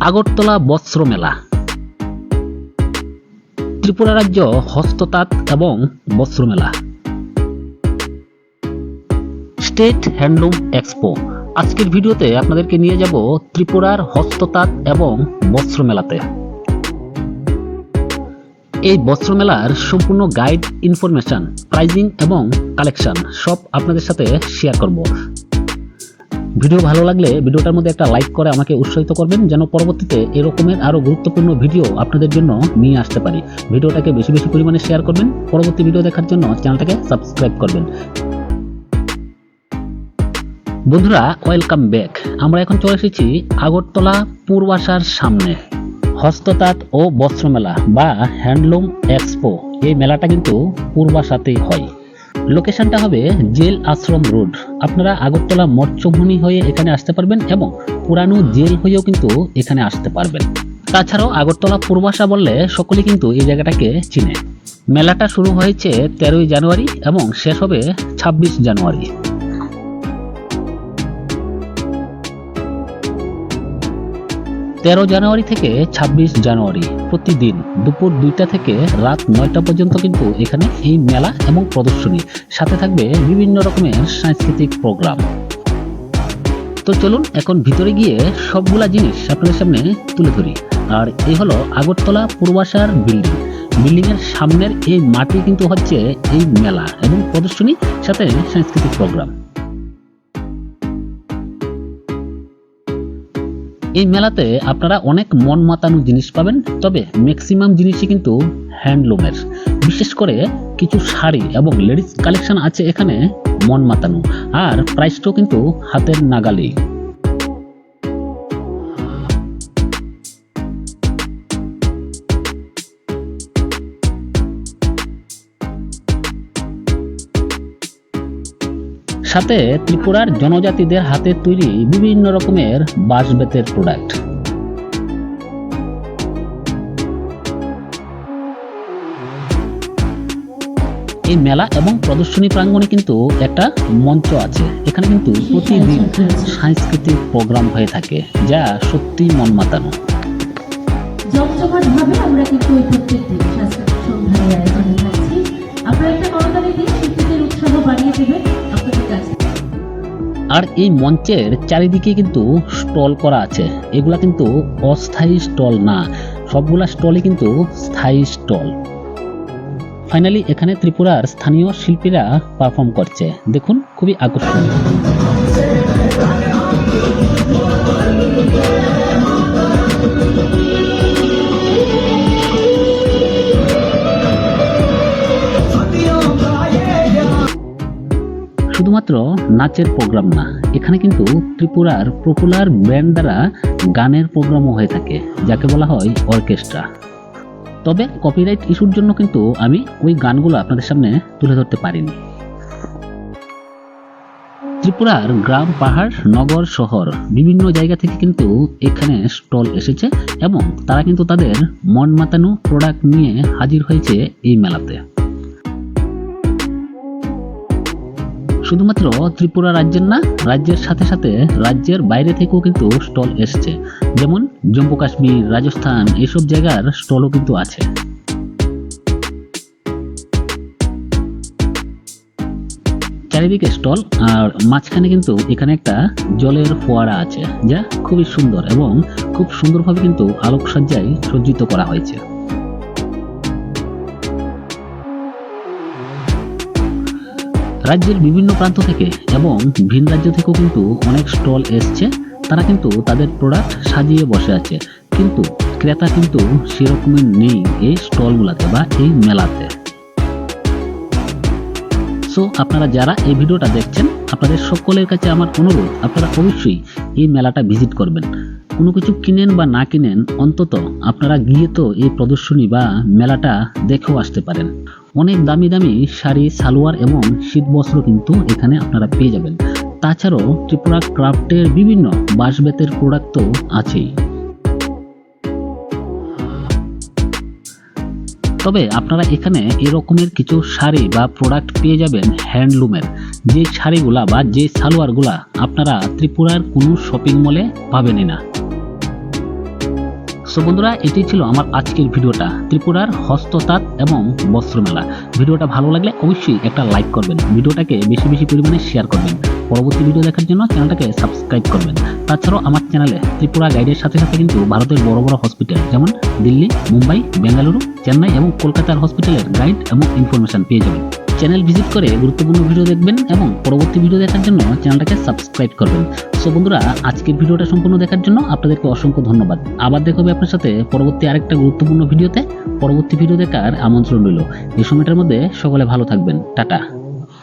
আগরতলা বস্ত্র মেলা। ত্রিপুরা রাজ্য হস্ততাঁত এবং বস্ত্র মেলা। State handloom expo. আজকের ভিডিওতে আপনাদেরকে নিয়ে যাব ত্রিপুরার হস্ততাঁত এবং বস্ত্র মেলাতে। এই বস্ত্র মেলার সম্পূর্ণ গাইড ইনফরমেশন প্রাইজিং এবং কালেকশন সব আপনাদের সাথে শেয়ার করব। ভিডিও ভালো লাগলে ভিডিওটার মধ্যে একটা লাইক করে আমাকে উৎসাহিত করবেন, যেন পরবর্তীতে এরকমের আরও গুরুত্বপূর্ণ ভিডিও আপনাদের জন্য নিয়ে আসতে পারি। ভিডিওটাকে বেশি বেশি পরিমাণে শেয়ার করবেন, পরবর্তী ভিডিও দেখার জন্য চ্যানেলটাকে সাবস্ক্রাইব করবেন। বন্ধুরা ওয়েলকাম ব্যাক আমরা এখন চলে এসেছি আগরতলা পূর্বাশার সামনে। হস্ততাঁত ও বস্ত্র মেলা বা হ্যান্ডলুম এক্সপো। এই মেলাটা কিন্তু পূর্বাশাতেই হয়। লোকেশনটা হবে জেল আশ্রম রোড। আপনারা আগরতলা মৎস্যভূমি হয়ে এখানে আসতে পারবেন এবং পুরানো জেল হয়েও কিন্তু এখানে আসতে পারবেন। তাছাড়াও আগরতলা পূর্বাশা বললে সকলে কিন্তু এই জায়গাটাকে চিনে। মেলাটা শুরু হয়েছে তেরোই জানুয়ারি এবং শেষ হবে ছাব্বিশ জানুয়ারি। তেরো জানুয়ারি থেকে ছাব্বিশ জানুয়ারি প্রতিদিন দুপুর দুইটা থেকে রাত নয়টা পর্যন্ত কিন্তু এখানে এই মেলা এবং প্রদর্শনী। সাথে থাকবে বিভিন্ন রকমের সাংস্কৃতিক প্রোগ্রাম। তো চলুন এখন ভিতরে গিয়ে সবগুলা জিনিস আপনাদের সামনে তুলে ধরি। আর এই হলো আগরতলা পূর্বাশার বিল্ডিং। বিল্ডিং এর সামনের এই মাটি কিন্তু হচ্ছে এই মেলা এবং প্রদর্শনী, সাথে সাংস্কৃতিক প্রোগ্রাম। এই মেলাতে আপনারা অনেক মন মাতানো জিনিস পাবেন, তবে ম্যাক্সিমাম জিনিসই কিন্তু হ্যান্ডলুমের বিশেষ করে কিছু শাড়ি এবং লেডিস কালেকশন আছে এখানে মন মাতানো আর প্রাইসটাও কিন্তু হাতের নাগালেই। সাথে ত্রিপুরার জনজাতিদের হাতে তৈরি বিভিন্ন রকমের বাঁশ বেতের প্রোডাক্ট এই মেলা এবং প্রদর্শনী প্রাঙ্গণে কিন্তু একটা মঞ্চ আছে। এখানে কিন্তু প্রতিদিন সাংস্কৃতিক প্রোগ্রাম হয়ে থাকে, যা সত্যি মন মাতানো আপনারা একটা উৎসাহ বাড়িয়ে দেবেন। আর এই মঞ্চের চারিদিকে কিন্তু স্টল করা আছে। এগুলা কিন্তু অস্থায়ী স্টল না, সবগুলা স্টলই কিন্তু স্থায়ী স্টল। ফাইনালি এখানে ত্রিপুরার স্থানীয় শিল্পীরা পারফর্ম করছে। দেখুন, খুবই আকর্ষণীয়। শুধুমাত্র নাচের প্রোগ্রাম না। এখানে কিন্তু ত্রিপুরার পপুলার ব্যান্ড দ্বারা গানের প্রোগ্রামও হয়ে থাকে, যাকে বলা হয় অর্কেস্ট্রা তবে কপিরাইট ইস্যুর জন্য কিন্তু আমি ওই গানগুলো আপনাদের সামনে তুলে ধরতে পারিনি। ত্রিপুরার গ্রাম, পাহাড়, নগর, শহর বিভিন্ন জায়গা থেকে কিন্তু এখানে স্টল এসেছে এবং তারা কিন্তু তাদের মন মাতানো প্রোডাক্ট নিয়ে হাজির হয়েছে এই মেলাতে। শুধুমাত্র ত্রিপুরা রাজ্যের না, রাজ্যের সাথে সাথে রাজ্যের বাইরে থেকেও কিন্তু স্টল এসছে। যেমন জম্মু কাশ্মীর, রাজস্থান, এসব জায়গার স্টলও কিন্তু আছে। চারিদিকে স্টল আর মাঝখানে কিন্তু এখানে একটা জলের ফোয়ারা আছে, যা খুবই সুন্দর এবং খুব সুন্দরভাবে কিন্তু আলোকসজ্জায় সজ্জিত করা হয়েছে। রাজ্যের বিভিন্ন প্রান্ত থেকে এবং ভিন রাজ্য থেকেও কিন্তু অনেক স্টল এসছে। তারা কিন্তু তাদের প্রোডাক্ট সাজিয়ে বসে আছে। কিন্তু ক্রেতা কিন্তু সেরকমই নেই এই স্টলগুলোতে বা এই মেলাতে। সো আপনারা যারা এই ভিডিওটা দেখছেন, আপনাদের সকলের কাছে আমার অনুরোধ, আপনারা অবশ্যই এই মেলাটা ভিজিট করবেন। কোনো কিছু কিনেন বা না কিনেন, অন্তত আপনারা গিয়ে তো এই প্রদর্শনী বা মেলাটা দেখেও আসতে পারেন। অনেক দামি দামি শাড়ি, সালোয়ার এবং শীত বস্ত্র কিন্তু এখানে আপনারা পেয়ে যাবেন। তাছাড়াও ত্রিপুরা ক্রাফটের বিভিন্ন বাঁশবেতের প্রোডাক্ট তো আছেই। তবে আপনারা এখানে এরকমের কিছু শাড়ি বা প্রোডাক্ট পেয়ে যাবেন হ্যান্ডলুমের যে শাড়িগুলা বা যে সালোয়ারগুলা আপনারা ত্রিপুরার কোনো শপিং মলে পাবেনই না। সো বন্ধুরা এটি ছিল আমার আজকের ভিডিওটা। ত্রিপুরার হস্ততাঁত এবং বস্ত্রমেলা। ভিডিওটা ভালো লাগলে অবশ্যই একটা লাইক করবেন। ভিডিওটাকে বেশি বেশি পরিমাণে শেয়ার করবেন। পরবর্তী ভিডিও দেখার জন্য চ্যানেলটাকে সাবস্ক্রাইব করবেন। তাছাড়াও আমার চ্যানেলে ত্রিপুরা গাইডের সাথে সাথে কিন্তু ভারতের বড় বড় হসপিটাল যেমন দিল্লি, মুম্বাই, বেঙ্গালুরু, চেন্নাই এবং কলকাতার হসপিটালের গাইড এবং ইনফরমেশন পেয়ে যাবেন। চ্যানেল ভিজিট করে গুরুত্বপূর্ণ ভিডিও দেখবেন এবং পরবর্তী ভিডিও দেখার জন্য চ্যানেলটাকে সাবস্ক্রাইব করবেন। সো বন্ধুরা, আজকের ভিডিওটা সম্পূর্ণ দেখার জন্য আপনাদেরকে অসংখ্য ধন্যবাদ। আবার দেখা হবে আপনার সাথে পরবর্তী আরেকটা গুরুত্বপূর্ণ ভিডিওতে। পরবর্তী ভিডিও দেখার আমন্ত্রণ রইল। এই সময়টার মধ্যে সকলে ভালো থাকবেন। টাটা।